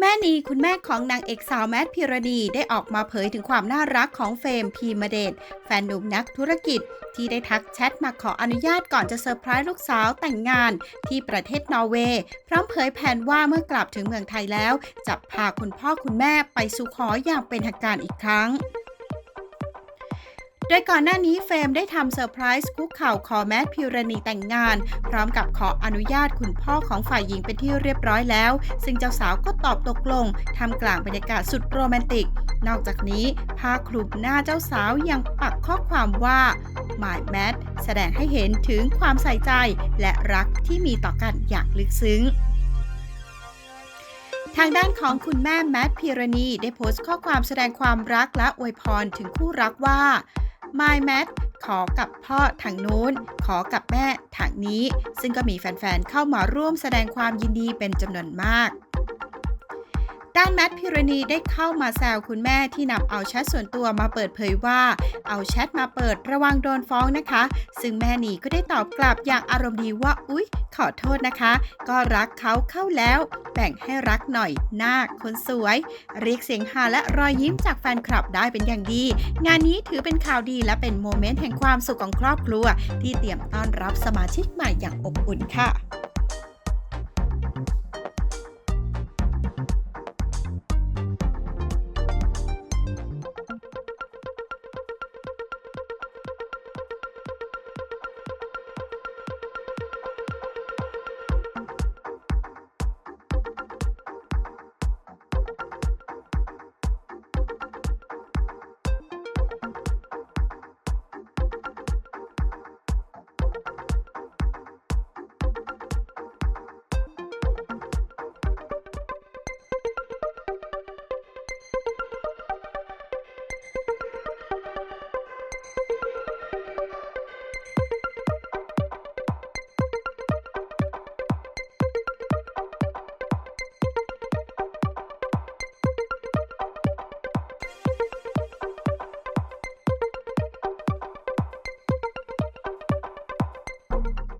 แม่นีคุณแม่ของนางเอกสาวแมทพิรดีได้ออกมาเผยถึงความน่ารักของเฟรมพีมาเดชแฟนหนุ่มนักธุรกิจ ที่ได้ทักแชทมาขออนุญาตก่อนจะเซอร์ไพรส์ลูกสาวแต่งงานที่ประเทศนอร์เวย์ พร้อมเผยแผนว่าเมื่อกลับถึงเมืองไทยแล้ว จะพาคุณพ่อคุณแม่ไปสู่ขออย่างเป็นทางการอีกครั้ง โดยก่อนหน้านี้เฟรมได้ทำเซอร์ไพรส์คุกเข่าขอแมทพิรณีแต่งงาน พร้อมกับขออนุญาตคุณพ่อของฝ่ายหญิงเป็นที่เรียบร้อยแล้ว ซึ่งเจ้าสาวก็ตอบตกลงทำกลางบรรยากาศสุดโรแมนติก นอกจากนี้ผ้าคลุมหน้าเจ้าสาวยังปักข้อความว่า My Matt แสดงให้เห็นถึงความใส่ใจและรักที่มีต่อกันอย่างลึกซึ้งทางด้านของคุณแม่แมทพิรณีได้โพสต์ข้อความแสดงความรักและอวยพรถึงคู่รักว่า My Mat ขอกับพ่อทางนู้น ขอกับแม่ทางนี้ ซึ่งก็มีแฟนๆ เข้ามาร่วมแสดงความยินดีเป็นจำนวนมาก ด้านแมทพิรณีได้เข้ามาแซวคุณแม่ที่นำเอาแชทส่วนตัวมาเปิดเผยว่า เอาแชทมาเปิดระวังโดนฟ้องนะคะ ซึ่งแม่นีก็ได้ตอบกลับอย่างอารมณ์ดีว่าอุ๊ย ขอโทษนะคะ ก็รักเขาเข้าแล้ว แบ่งให้รักหน่อยหน้าคนสวย เรียกเสียงฮาและรอยยิ้มจากแฟนคลับได้เป็นอย่างดี งานนี้ถือเป็นข่าวดีและเป็นโมเมนต์แห่งความสุขของครอบครัว ที่เตรียมต้อนรับสมาชิกใหม่อย่างอบอุ่นค่ะ